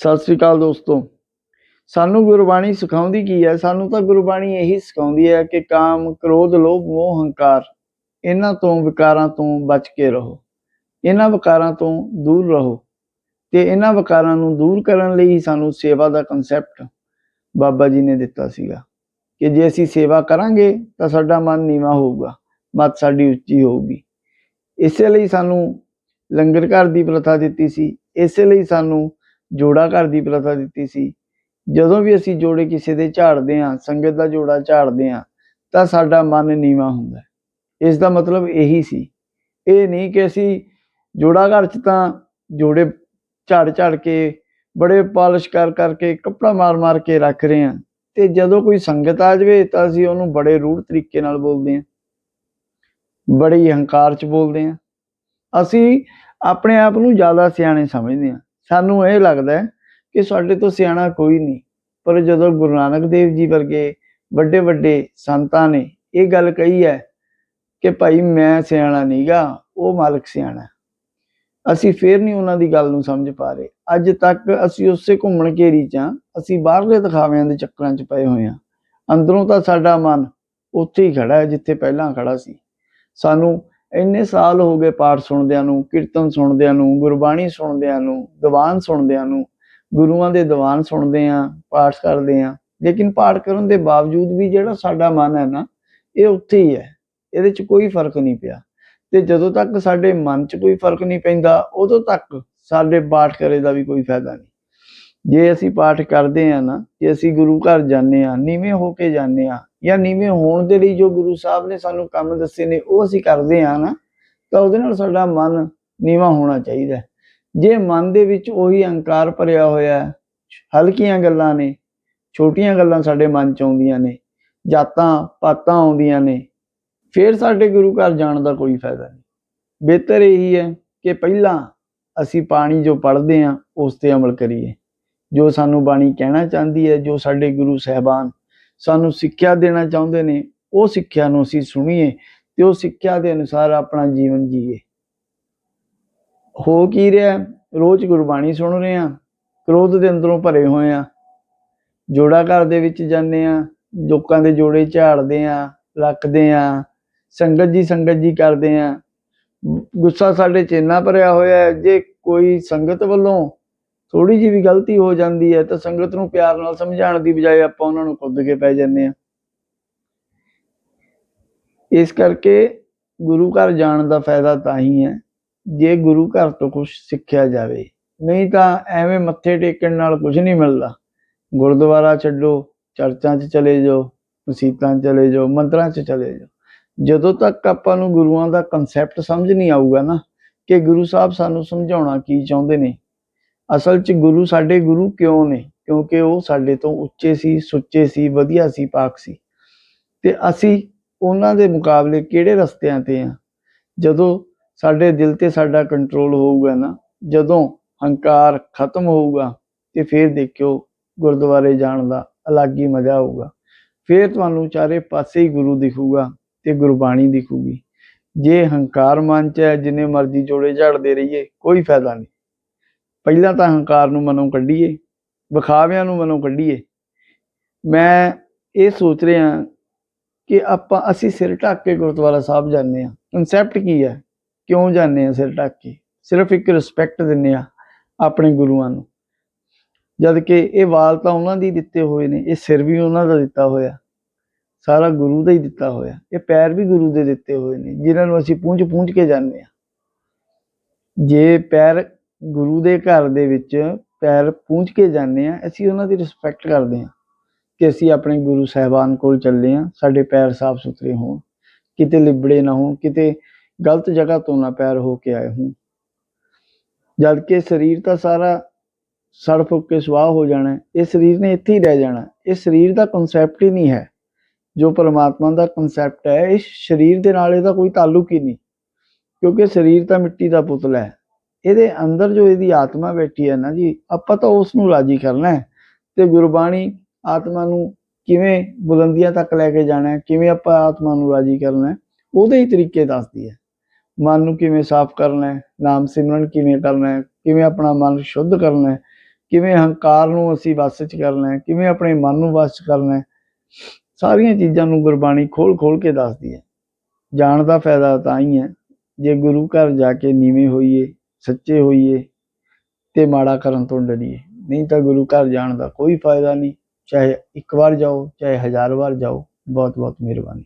ਸਤਿ ਸ੍ਰੀ ਅਕਾਲ ਦੋਸਤੋ। ਸਾਨੂੰ ਗੁਰਬਾਣੀ ਸਿਖਾਉਂਦੀ ਕੀ ਹੈ? ਸਾਨੂੰ ਤਾਂ ਗੁਰਬਾਣੀ ਇਹੀ ਸਿਖਾਉਂਦੀ ਹੈ ਕਿ ਕਾਮ, ਕ੍ਰੋਧ, ਲੋਭ, ਮੋਹ, ਹੰਕਾਰ ਇਹਨਾਂ ਤੋਂ ਵਿਕਾਰਾਂ ਤੋਂ ਬਚ ਕੇ ਰਹੋ। ਇਹਨਾਂ ਵਿਕਾਰਾਂ ਤੋਂ ਦੂਰ ਰਹੋ ਤੇ ਇਹਨਾਂ ਵਿਕਾਰਾਂ ਨੂੰ ਦੂਰ ਕਰਨ ਲਈ ਹੀ ਸਾਨੂੰ ਸੇਵਾ ਦਾ ਕਨਸੈਪਟ ਬਾਬਾ ਜੀ ਨੇ ਦਿੱਤਾ ਸੀਗਾ ਕਿ ਜੇ ਅਸੀਂ ਸੇਵਾ ਕਰਾਂਗੇ ਤਾਂ ਸਾਡਾ ਮਨ ਨੀਵਾ ਹੋਊਗਾ, ਮਤ ਸਾਡੀ ਉੱਚੀ ਹੋਊਗੀ। ਇਸੇ ਲਈ ਸਾਨੂੰ ਲੰਗਰ ਘਰ ਦੀ ਪ੍ਰਥਾ ਦਿੱਤੀ ਸੀ। ਇਸੇ ਲਈ ਸਾਨੂੰ ਜੋੜਾ ਘਰ ਦੀ ਪ੍ਰਥਾ ਦਿੱਤੀ ਸੀ। ਜਦੋਂ ਵੀ ਅਸੀਂ ਜੋੜੇ ਕਿਸੇ ਦੇ ਝਾੜਦੇ ਹਾਂ, ਸੰਗਤ ਦਾ ਜੋੜਾ ਝਾੜਦੇ ਹਾਂ, ਤਾਂ ਸਾਡਾ ਮਨ ਨੀਵਾ ਹੁੰਦਾ ਹੈ। ਇਸ ਦਾ ਮਤਲਬ ਇਹੀ ਸੀ। ਇਹ ਨਹੀਂ ਕਿ ਅਸੀਂ ਜੋੜਾ ਘਰ ਚ ਤਾਂ ਜੋੜੇ ਝਾੜ ਝਾੜ ਕੇ, ਬੜੇ ਪਾਲਿਸ਼ ਕਰ ਕਰਕੇ, ਕੱਪੜਾ ਮਾਰ ਮਾਰ ਕੇ ਰੱਖ ਰਹੇ ਹਾਂ। ਤੇ ਜਦੋਂ ਕੋਈ ਸੰਗਤ ਆ ਜਾਵੇ, ਤਾਂ ਅਸੀਂ ਉਹਨੂੰ ਬੜੇ ਰੂੜ ਤਰੀਕੇ ਨਾਲ ਬੋਲਦੇ ਹਾਂ। ਬੜੇ ਹੰਕਾਰ ਚ ਬੋਲਦੇ ਹਾਂ। ਅਸੀਂ ਆਪਣੇ ਆਪ ਨੂੰ ਜ਼ਿਆਦਾ ਸਿਆਣੇ ਸਮਝਦੇ ਹਾਂ। ਸਾਨੂੰ ਇਹ ਲੱਗਦਾ ਕਿ ਸਾਡੇ ਤੋਂ ਸਿਆਣਾ ਕੋਈ ਨਹੀਂ। ਪਰ ਜਦੋਂ ਗੁਰੂ ਨਾਨਕ ਦੇਵ ਜੀ ਵਰਗੇ ਵੱਡੇ ਵੱਡੇ ਸੰਤਾਂ ਨੇ ਇਹ ਗੱਲ ਕਹੀ ਹੈ ਕਿ ਭਾਈ ਮੈਂ ਸਿਆਣਾ ਨਹੀਂਗਾ, ਉਹ ਮਾਲਕ ਸਿਆਣਾ ਅਸੀਂ ਫੇਰ ਨਹੀਂ ਉਹਨਾਂ ਦੀ ਗੱਲ ਨੂੰ ਸਮਝ ਪਾ ਰਹੇ। ਅੱਜ ਤੱਕ ਅਸੀਂ ਉਸੇ ਘੁੰਮਣ ਘੇਰੀ ਚ ਹਾਂ, ਅਸੀਂ ਬਾਹਰਲੇ ਦਿਖਾਵਿਆਂ ਦੇ ਚੱਕਰਾਂ ਚ ਪਏ ਹੋਏ ਹਾਂ। ਅੰਦਰੋਂ ਤਾਂ ਸਾਡਾ ਮਨ ਉੱਥੇ ਹੀ ਖੜਾ ਹੈ, ਜਿੱਥੇ ਪਹਿਲਾਂ ਖੜਾ ਸੀ। ਸਾਨੂੰ ਇੰਨੇ ਸਾਲ ਹੋ ਗਏ ਪਾਠ ਸੁਣਦਿਆਂ ਨੂੰ, ਕੀਰਤਨ ਸੁਣਦਿਆਂ ਨੂੰ, ਗੁਰਬਾਣੀ ਸੁਣਦਿਆਂ ਨੂੰ, ਦੀਵਾਨ ਸੁਣਦਿਆਂ ਨੂੰ, ਗੁਰੂਆਂ ਦੇ ਦੀਵਾਨ ਸੁਣਦੇ ਆਂ, ਪਾਠ ਕਰਦੇ ਆਂ। ਲੇਕਿਨ ਪਾਠ ਕਰਨ ਦੇ ਬਾਵਜੂਦ ਵੀ ਜਿਹੜਾ ਸਾਡਾ ਮਨ ਹੈ ਨਾ, ਇਹ ਉੱਥੇ ਹੀ ਹੈ। ਇਹਦੇ 'ਚ ਕੋਈ ਫ਼ਰਕ ਨਹੀਂ ਪਿਆ। ਤੇ ਜਦੋਂ ਤੱਕ ਸਾਡੇ ਮਨ 'ਚ ਕੋਈ ਫ਼ਰਕ ਨਹੀਂ ਪੈਂਦਾ, ਉਦੋਂ ਤੱਕ ਸਾਡੇ ਪਾਠ ਕਰੇ ਦਾ ਵੀ ਕੋਈ ਫਾਇਦਾ ਨਹੀਂ। ਜੇ ਅਸੀਂ ਪਾਠ ਕਰਦੇ ਆਂ ਨਾ, ਜੇ ਅਸੀਂ ਗੁਰੂ ਘਰ ਜਾਂਦੇ ਆਂ ਨੀਵੇਂ ਹੋ ਕੇ ਜਾਂਦੇ ਆਂ ਜਾਂ ਨੀਵੇਂ ਹੋਣ ਦੇ ਲਈ ਜੋ ਗੁਰੂ ਸਾਹਿਬ ਨੇ ਸਾਨੂੰ ਕੰਮ ਦੱਸੇ ਨੇ, ਉਹ ਅਸੀਂ ਕਰਦੇ ਆਂ ਨਾ, ਤਾਂ ਉਹਦੇ ਨਾਲ ਸਾਡਾ ਮਨ ਨੀਵਾ ਹੋਣਾ ਚਾਹੀਦਾ ਜੇ ਮਨ ਦੇ ਵਿੱਚ ਉਹੀ ਅਹੰਕਾਰ ਭਰਿਆ ਹੋਇਆ ਹੈ, ਹਲਕੀਆਂ ਗੱਲਾਂ ਨੇ, ਛੋਟੀਆਂ ਗੱਲਾਂ ਸਾਡੇ ਮਨ ਚ ਆਉਂਦੀਆਂ ਨੇ, ਜਾਤਾਂ ਪਾਤਾਂ ਆਉਂਦੀਆਂ ਨੇ, ਫਿਰ ਸਾਡੇ ਗੁਰੂ ਘਰ ਜਾਣ ਦਾ ਕੋਈ ਫਾਇਦਾ ਨਹੀਂ। ਬਿਹਤਰ ਇਹੀ ਹੈ ਕਿ ਪਹਿਲਾਂ ਅਸੀਂ ਪਾਣੀ ਜੋ ਪੜ੍ਹਦੇ ਹਾਂ, ਉਸ ਤੇ ਅਮਲ ਕਰੀਏ। ਜੋ ਸਾਨੂੰ ਬਾਣੀ ਕਹਿਣਾ ਚਾਹੁੰਦੀ ਹੈ, ਜੋ ਸਾਡੇ ਗੁਰੂ ਸਾਹਿਬਾਨ ਸਾਨੂੰ ਸਿੱਖਿਆ ਦੇਣਾ ਚਾਹੁੰਦੇ ਨੇ, ਉਹ ਸਿੱਖਿਆ ਨੂੰ ਅਸੀਂ ਸੁਣੀਏ ਤੇ ਉਹ ਸਿੱਖਿਆ ਦੇ ਅਨੁਸਾਰ ਆਪਣਾ ਜੀਵਨ ਜੀਏ। ਹੋ ਕੀ ਰਿਹਾ? ਰੋਜ਼ ਗੁਰਬਾਣੀ ਸੁਣ ਰਹੇ ਆ ਕ੍ਰੋਧ ਦੇ ਅੰਦਰੋਂ ਭਰੇ ਹੋਏ ਆ ਜੋੜਾ ਘਰ ਦੇ ਵਿੱਚ ਜਾਂਦੇ ਆ ਲੋਕਾਂ ਦੇ ਜੋੜੇ ਝਾੜਦੇ ਆ ਰੱਖਦੇ ਆ ਸੰਗਤ ਜੀ ਸੰਗਤ ਜੀ ਕਰਦੇ ਆ ਗੁੱਸਾ ਸਾਡੇ ਚੇਨਾ ਭਰਿਆ ਹੋਇਆ ਹੈ, ਜੇ ਕੋਈ ਸੰਗਤ ਵੱਲੋਂ ਥੋੜੀ ਜਿਹੀ ਵੀ ਗਲਤੀ ਹੋ ਜਾਂਦੀ ਹੈ ਤਾਂ ਸੰਗਤ ਨੂੰ ਪਿਆਰ ਨਾਲ ਸਮਝਾਉਣ ਦੀ ਬਜਾਏ ਆਪਾਂ ਉਹਨਾਂ ਨੂੰ ਕੁੱਦ ਕੇ ਪੈ ਜਾਂਦੇ ਆ ਇਸ ਕਰਕੇ ਗੁਰੂ ਘਰ ਜਾਣ ਦਾ ਫਾਇਦਾ ਤਾਂ ਹੀ ਹੈ, ਜੇ ਗੁਰੂ ਘਰ ਤੋਂ ਕੁਝ ਸਿੱਖਿਆ ਜਾਵੇ। ਨਹੀਂ ਤਾਂ ਐਵੇਂ ਮੱਥੇ ਟੇਕਣ ਨਾਲ ਕੁਝ ਨਹੀਂ ਮਿਲਦਾ। ਗੁਰਦੁਆਰਾ ਛੱਡੋ, ਚਰਚਾਂ 'ਚ ਚਲੇ ਜਾਓ, ਮਸੀਤਾਂ 'ਚ ਚਲੇ ਜਾਓ, ਮੰਦਰਾਂ 'ਚ ਚਲੇ ਜਾਓ। ਜਦੋਂ ਤੱਕ ਆਪਾਂ ਨੂੰ ਗੁਰੂਆਂ ਦਾ ਕਨਸੈਪਟ ਸਮਝ ਨਹੀਂ ਆਊਗਾ ਨਾ ਕਿ ਗੁਰੂ ਸਾਹਿਬ ਸਾਨੂੰ ਸਮਝਾਉਣਾ ਕੀ ਚਾਹੁੰਦੇ ਨੇ ਅਸਲ 'ਚ ਗੁਰੂ ਸਾਡੇ ਗੁਰੂ ਕਿਉਂ ਨੇ? ਕਿਉਂਕਿ ਉਹ ਸਾਡੇ ਤੋਂ ਉੱਚੇ ਸੀ, ਸੁੱਚੇ ਸੀ, ਵਧੀਆ ਸੀ, ਪਾਕ ਸੀ। ਤੇ ਅਸੀਂ ਉਹਨਾਂ ਦੇ ਮੁਕਾਬਲੇ ਕਿਹੜੇ ਰਸਤਿਆਂ ਤੇ ਆ? ਜਦੋਂ ਸਾਡੇ ਦਿਲ ਤੇ ਸਾਡਾ ਕੰਟਰੋਲ ਹੋਊਗਾ ਨਾ, ਜਦੋਂ ਹੰਕਾਰ ਖਤਮ ਹੋਊਗਾ, ਤੇ ਫਿਰ ਦੇਖਿਓ ਗੁਰਦੁਆਰੇ ਜਾਣ ਦਾ ਅਲੱਗ ਹੀ ਮਜ਼ਾ ਆਊਗਾ ਫਿਰ ਤੁਹਾਨੂੰ ਚਾਰੇ ਪਾਸੇ ਹੀ ਗੁਰੂ ਦਿਖੂਗਾ ਤੇ ਗੁਰਬਾਣੀ ਦਿਖੂਗੀ। ਜੇ ਹੰਕਾਰ ਮਨ ਚ ਹੈ, ਜਿੰਨੇ ਮਰਜ਼ੀ ਜੋੜੇ ਝਾੜਦੇ ਰਹੀਏ, ਕੋਈ ਫਾਇਦਾ ਨਹੀਂ। ਪਹਿਲਾਂ ਤਾਂ ਹੰਕਾਰ ਨੂੰ ਮਨੋਂ ਕੱਢੀਏ, ਵਿਖਾਵਿਆਂ ਨੂੰ ਮਨੋਂ ਕੱਢੀਏ। ਮੈਂ ਇਹ ਸੋਚ ਰਿਹਾ ਕਿ ਆਪਾਂ ਅਸੀਂ ਸਿਰ ਢੱਕ ਕੇ ਗੁਰਦੁਆਰਾ ਸਾਹਿਬ ਜਾਂਦੇ ਆ ਕਨਸੈਪਟ ਕੀ ਹੈ? ਕਿਉਂ ਜਾਂਦੇ ਆ ਸਿਰ ਢੱਕ ਕੇ? ਸਿਰਫ ਇੱਕ ਰਿਸਪੈਕਟ ਦਿੰਦੇ ਆ ਆਪਣੇ ਗੁਰੂਆਂ ਨੂੰ। ਜਦ ਕਿ ਇਹ ਵਾਲ ਤਾਂ ਉਹਨਾਂ ਦੀ ਦਿੱਤੇ ਹੋਏ ਨੇ, ਇਹ ਸਿਰ ਵੀ ਉਹਨਾਂ ਦਾ ਦਿੱਤਾ ਹੋਇਆ। ਸਾਰਾ ਗੁਰੂ ਦਾ ਹੀ ਦਿੱਤਾ ਹੋਇਆ। ਇਹ ਪੈਰ ਵੀ ਗੁਰੂ ਦੇ ਦਿੱਤੇ ਹੋਏ ਨੇ, ਜਿਨ੍ਹਾਂ ਨੂੰ ਅਸੀਂ ਪੂੰਝ ਪੂੰਝ ਕੇ ਜਾਂਦੇ ਆ ਜੇ ਪੈਰ ਗੁਰੂ ਦੇ ਘਰ ਦੇ ਵਿੱਚ ਪੈਰ ਪੂੰਝ ਕੇ ਜਾਂਦੇ ਆ ਅਸੀਂ ਉਹਨਾਂ ਦੀ ਰਿਸਪੈਕਟ ਕਰਦੇ ਆ ਕਿ ਅਸੀਂ ਆਪਣੇ ਗੁਰੂ ਸਾਹਿਬਾਨ ਕੋਲ ਚੱਲੇ ਆ ਸਾਡੇ ਪੈਰ ਸਾਫ਼ ਸੁਥਰੇ ਹੋਣ, ਕਿਤੇ ਲਿਬੜੇ ਨਾ ਹੋਣ, ਕਿਤੇ ਗਲਤ ਜਗ੍ਹਾ ਤੋਂ ਨਾ ਪੈਰ ਹੋ ਕੇ ਆਏ ਹੋਣ। ਜਦ ਕਿ ਸਰੀਰ ਤਾਂ ਸਾਰਾ ਸੜ ਫੁੱਕ ਕੇ ਸਵਾਹ ਹੋ ਜਾਣਾ ਇਹ ਸਰੀਰ ਨੇ ਇੱਥੇ ਹੀ ਰਹਿ ਜਾਣਾ ਇਹ ਸਰੀਰ ਦਾ ਕਨਸੈਪਟ ਹੀ ਨਹੀਂ ਹੈ। ਜੋ ਪਰਮਾਤਮਾ ਦਾ ਕਨਸੈਪਟ ਹੈ ਇਸ ਸਰੀਰ ਦੇ ਨਾਲ ਇਹਦਾ ਕੋਈ ਤਾਲੁਕ ਹੀ ਨਹੀਂ, ਕਿਉਂਕਿ ਸਰੀਰ ਤਾਂ ਮਿੱਟੀ ਦਾ ਪੁਤਲਾ ਹੈ। ਇਹਦੇ ਅੰਦਰ ਜੋ ਇਹਦੀ ਆਤਮਾ ਬੈਠੀ ਹੈ ਨਾ ਜੀ, ਆਪਾਂ ਤਾਂ ਉਸ ਨੂੰ ਰਾਜੀ ਕਰਨਾ ਹੈ। ਤੇ ਗੁਰਬਾਣੀ ਆਤਮਾ ਨੂੰ ਕਿਵੇਂ ਬੁਲੰਦੀਆਂ ਤੱਕ ਲੈ ਕੇ ਜਾਣਾ ਹੈ, ਕਿਵੇਂ ਆਪਾਂ ਆਤਮਾ ਨੂੰ ਰਾਜੀ ਕਰਨਾ ਹੈ, ਉਹਦੇ ਹੀ ਤਰੀਕੇ ਦੱਸਦੀ ਹੈ। ਮਨ ਨੂੰ ਕਿਵੇਂ ਸਾਫ਼ ਕਰਨਾ ਹੈ, ਨਾਮ ਸਿਮਰਨ ਕਿਵੇਂ ਕਰਨਾ ਹੈ, ਕਿਵੇਂ ਆਪਣਾ ਮਨ ਸ਼ੁੱਧ ਕਰਨਾ ਹੈ, ਕਿਵੇਂ ਹੰਕਾਰ ਨੂੰ ਅਸੀਂ ਵਸ 'ਚ ਕਰਨਾ ਹੈ, ਕਿਵੇਂ ਆਪਣੇ ਮਨ ਨੂੰ ਵਸ 'ਚ ਕਰਨਾ ਹੈ, ਸਾਰੀਆਂ ਚੀਜ਼ਾਂ ਨੂੰ ਗੁਰਬਾਣੀ ਖੋਲ ਖੋਲ ਕੇ ਦੱਸਦੀ ਹੈ। ਜਾਣ ਦਾ ਫਾਇਦਾ ਤਾਂ ਹੀ ਹੈ, ਜੇ ਗੁਰੂ ਘਰ ਜਾ ਕੇ ਨੀਵੇਂ ਹੋਈਏ ਸੱਚੇ ਹੋਈਏ ਤੇ ਮਾੜਾ ਕਰਨ ਤੋਂ ਡਰੀਏ। ਨਹੀਂ ਤਾਂ ਗੁਰੂ ਘਰ ਜਾਣ ਦਾ ਕੋਈ ਫਾਇਦਾ ਨਹੀਂ। ਚਾਹੇ ਇੱਕ ਵਾਰ ਜਾਓ, ਚਾਹੇ ਹਜ਼ਾਰ ਵਾਰ ਜਾਓ ਬਹੁਤ ਬਹੁਤ ਮਿਹਰਬਾਨੀ।